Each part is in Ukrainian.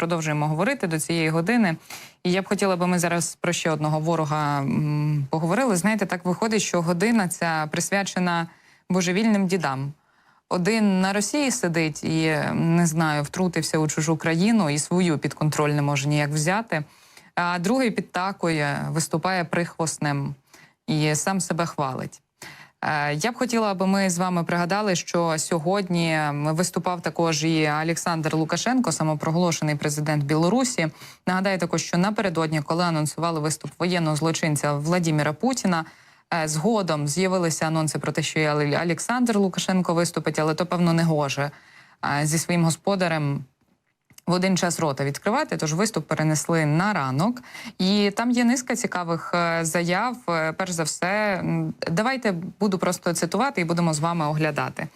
продовжуємо говорити до цієї години. І я б хотіла, би ми зараз про ще одного ворога поговорили. Знаєте, так виходить, що година ця присвячена божевільним дідам. Один на Росії сидить і не знаю, втрутився у чужу країну і свою під контроль не може ніяк взяти. А другий підтакує, виступає прихвостним і сам себе хвалить. Е, Я б хотіла, аби ми з вами пригадали, що сьогодні виступав також і Олександр Лукашенко, самопроголошений президент Білорусі. Нагадаю також, що напередодні, коли анонсували виступ воєнного злочинця Владіміра Путіна, е, згодом з'явилися анонси про те, що і Олександр Лукашенко виступить, але то певно не гоже е, зі своїм господарем в один час рота відкривати, тож виступ перенесли на ранок. І там є низка цікавих е, заяв. Е, Перш за все, давайте буду просто цитувати і будемо з вами оглядати.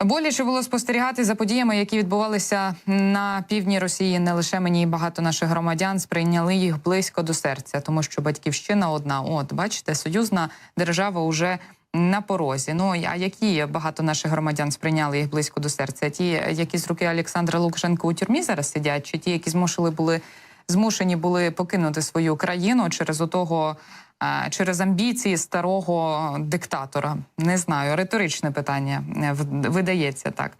Боляче було спостерігати за подіями, які відбувалися на півдні Росії. Не лише мені і багато наших громадян сприйняли їх близько до серця, тому що батьківщина одна. От бачите, союзна держава уже на порозі. Ну а які багато наших громадян сприйняли їх близько до серця? Ті, які з руки Олександра Лукашенка у тюрмі зараз сидять, чи ті, які змушили були змушені були покинути свою країну через отого. е, Через амбіції старого диктатора не знаю, риторичне питання е, видається так.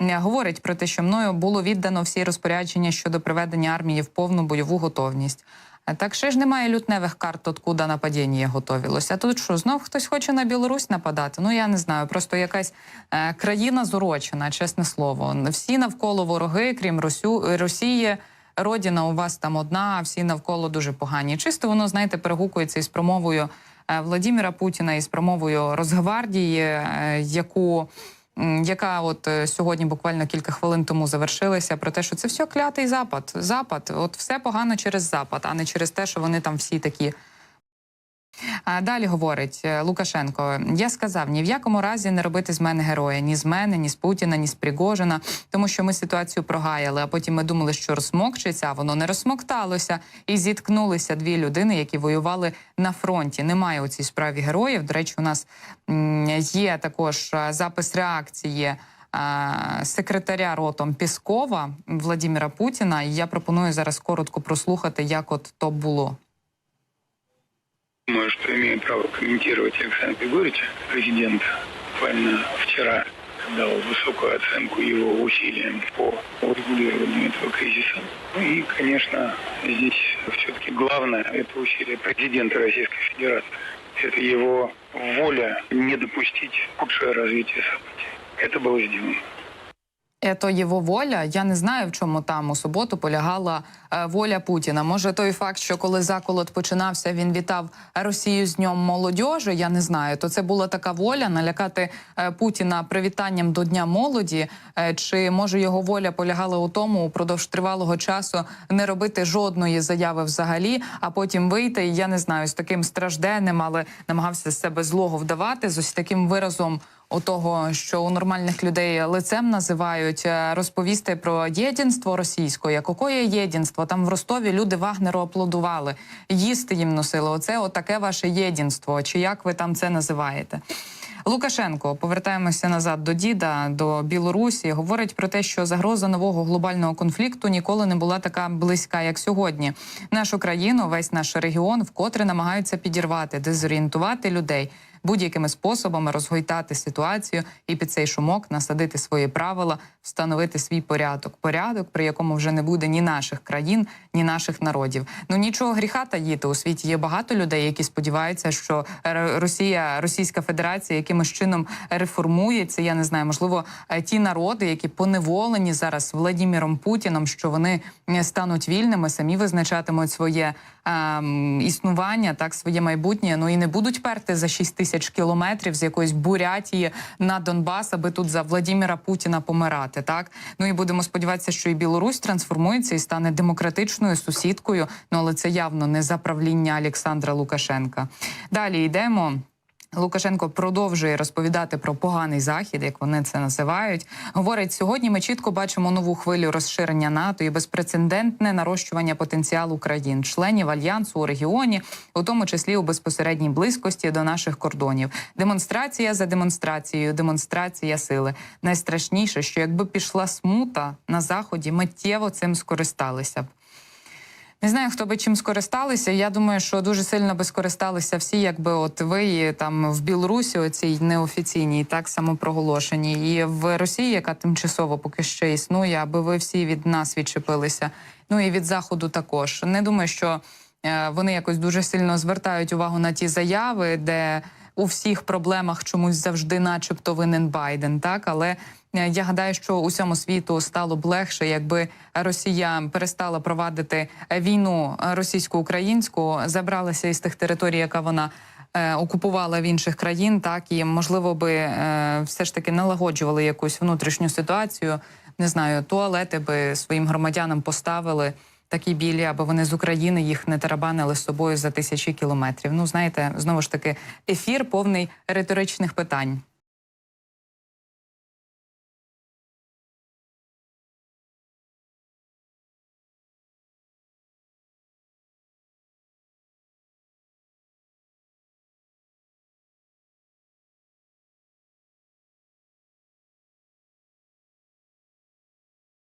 Е, Говорить про те, що мною було віддано всі розпорядження щодо приведення армії в повну бойову готовність. Так ще ж немає лютневих карт, откуда нападіння готовилося. А тут що, знов хтось хоче на Білорусь нападати? Ну я не знаю. Просто якась е, країна зурочена, чесне слово. Всі навколо вороги, крім Росю, Росії. Родина у вас там одна, а всі навколо дуже погані. Чисто воно, знаєте, перегукується із промовою е, Владіміра Путіна із промовою Росгвардії, е, яку. Яка от е, сьогодні буквально кілька хвилин тому завершилася про те, що це все клятий запад. Запад, от все погано через запад, а не через те, що вони там всі такі далі говорить е, Лукашенко: я сказав ні в якому разі не робити з мене героя, ні з мене, ні з Путіна, ні з Пригожина, тому що ми ситуацію прогаяли. А потім ми думали, що розсмокчиться, а воно не розсмокталося. І зіткнулися дві людини, які воювали на фронті. Немає у цій справі героїв. До речі, у нас є також е, запис реакції. е, Секретаря ротом Піскова Владіміра Путіна, і я пропоную зараз коротко прослухати, як от то було. Думаю, что имею право комментировать Александра Григорьевича. Президент буквально вчера дал высокую оценку его усилиям по урегулированию этого кризиса. Ну и, конечно, здесь все-таки главное – это усилие президента Российской Федерации. Это его воля не допустить худшее развитие событий. Это было сделано. Ето його воля. Я не знаю, в чому там у суботу полягала е, воля Путіна. Може, той факт, що коли заколот починався, він вітав Росію з днем молодіжі. Я не знаю. То це була така воля налякати е, Путіна привітанням до Дня молоді. Е, чи може його воля полягала у тому упродовж тривалого часу не робити жодної заяви взагалі, а потім вийти? Я не знаю з таким стражденним, але намагався з себе злого вдавати з ось таким виразом отого, що у нормальних людей лицем називають, е, розповісти про єдинство російське. Якое єдинство? Там в Ростові люди Вагнеру аплодували, їсти їм носили. Оце отаке ваше єдинство. Чи як ви там це називаєте? Лукашенко, повертаємося назад до діда, до Білорусі. Говорить про те, що загроза нового глобального конфлікту ніколи не була така близька, як сьогодні. Нашу країну, весь наш регіон, вкотре намагаються підірвати, дезорієнтувати людей. Будь-якими способами розгойтати ситуацію і під цей шумок насадити свої правила, встановити свій порядок. Порядок, при якому вже не буде ні наших країн, ні наших народів. Ну нічого гріха таїти. У світі є багато людей, які сподіваються, що Росія, Російська Федерація якимось чином реформується. Я не знаю, можливо, е, ті народи, які поневолені зараз Владіміром Путіном, що вони е, стануть вільними, самі визначатимуть своє ем, існування, так своє майбутнє. Ну і не будуть перти за 6 тисяч кілометрів з якоїсь бурятії на Донбас, аби тут за Владіміра Путіна помирати. Так ну і будемо сподіватися, що і Білорусь трансформується і стане демократичною сусідкою. Ну але це явно не за правління Олександра Лукашенка. Далі йдемо. Лукашенко продовжує розповідати про поганий захід, як вони це називають. Говорить, сьогодні ми чітко бачимо нову хвилю розширення НАТО і безпрецедентне нарощування потенціалу країн, членів альянсу у регіоні, у тому числі у безпосередній близькості до наших кордонів. Демонстрація за демонстрацією, демонстрація сили. Найстрашніше, що якби пішла смута на заході, миттєво цим скористалися б. Не знаю, хто би чим скористалися. Я думаю, що дуже сильно би скористалися всі, якби от ви там в Білорусі, оцій неофіційній, так само проголошеній, і в Росії, яка тимчасово поки що існує, аби ви всі від нас відчепилися. Ну і від заходу також. Не думаю, що е, вони якось дуже сильно звертають увагу на ті заяви, де у всіх проблемах чомусь завжди, начебто, винен Байден, так але. Е, Я гадаю, що усьому світу стало б легше, якби Росія перестала провадити е, війну російсько-українську, забралася із тих територій, яка вона е, окупувала в інших країн, так і можливо би все ж таки налагоджували якусь внутрішню ситуацію. Не знаю, туалети би своїм громадянам поставили такі білі, аби вони з України їх не тарабанили з собою за тисячі кілометрів. Ну знаєте, знову ж таки, ефір повний риторичних питань.